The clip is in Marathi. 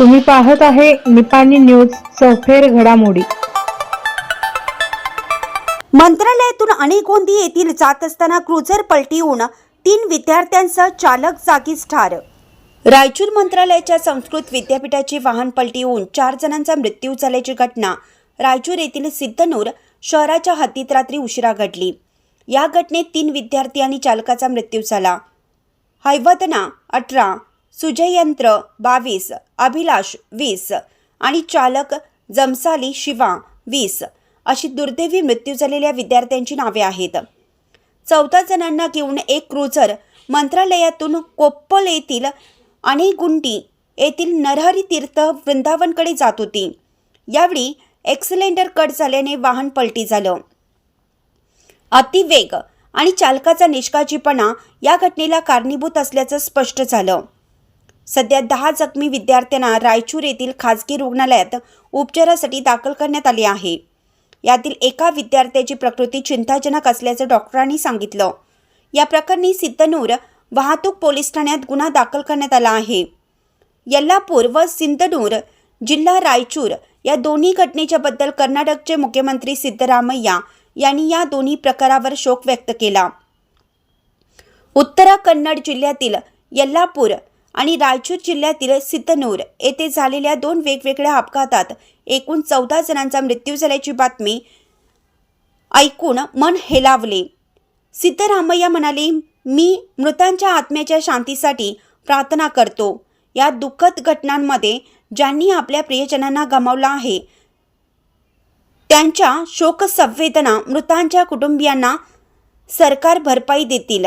तुम्ही पाहत आहे निपाणी न्यूज सफेर घडामोडी. मंत्रालयातून अनेकोंदी येथील जात असताना क्रुझर पलटीहून तीन विद्यार्थ्यांसह चालक जागीच ठार. रायचूर मंत्रालयाच्या संस्कृत विद्यापीठाची वाहन पलटी होऊन चार जणांचा मृत्यू झाल्याची घटना रायचूर येथील सिद्धनूर शहराच्या हद्दीत रात्री उशिरा घडली. या घटनेत तीन विद्यार्थी आणि चालकाचा मृत्यू झाला. हैवदना अठरा सुजयंत्र बावीस अभिलाष वीस आणि चालक जमसाली शिवा वीस अशी दुर्दैवी मृत्यू झालेल्या विद्यार्थ्यांची नावे आहेत. चौदा जणांना घेऊन एक क्रुझर मंत्रालयातून कोप्पल येथील अनेगुंडी येथील नरहरी तीर्थ वृंदावनकडे जात होती. यावेळी एक्सिलेंडर कट झाल्याने वाहन पलटी झालं. अतिवेग आणि चालकाचा निष्काळजीपणा या घटनेला कारणीभूत असल्याचं स्पष्ट झालं. सध्या दहा जखमी विद्यार्थ्यांना रायचूर येथील खाजगी रुग्णालयात उपचारासाठी दाखल करण्यात आले आहे. यातील एका विद्यार्थ्याची प्रकृती चिंताजनक असल्याचं डॉक्टरांनी सांगितलं. या प्रकरणी सिद्धनूर वाहतूक पोलीस ठाण्यात गुन्हा दाखल करण्यात आला आहे. यल्लापूर व सिंधनूर जिल्हा रायचूर या दोन्ही घटनेच्याबद्दल कर्नाटकचे मुख्यमंत्री सिद्धरामय्या यांनी या दोन्ही प्रकारावर शोक व्यक्त केला. उत्तरा कन्नड जिल्ह्यातील यल्लापूर आणि रायचूर जिल्ह्यातील सिद्धनूर येथे झालेल्या दोन वेगवेगळ्या अपघातात एकूण चौदा जणांचा मृत्यू झाल्याची बातमी ऐकून मन हेलावले. सिद्धरामय्या म्हणाले मी मृतांच्या आत्म्याच्या शांतीसाठी प्रार्थना करतो. या दुःखद घटनांमध्ये ज्यांनी आपल्या प्रियजनांना गमावला आहे त्यांच्या शोकसंवेदना मृतांच्या कुटुंबियांना सरकार भरपाई देतील.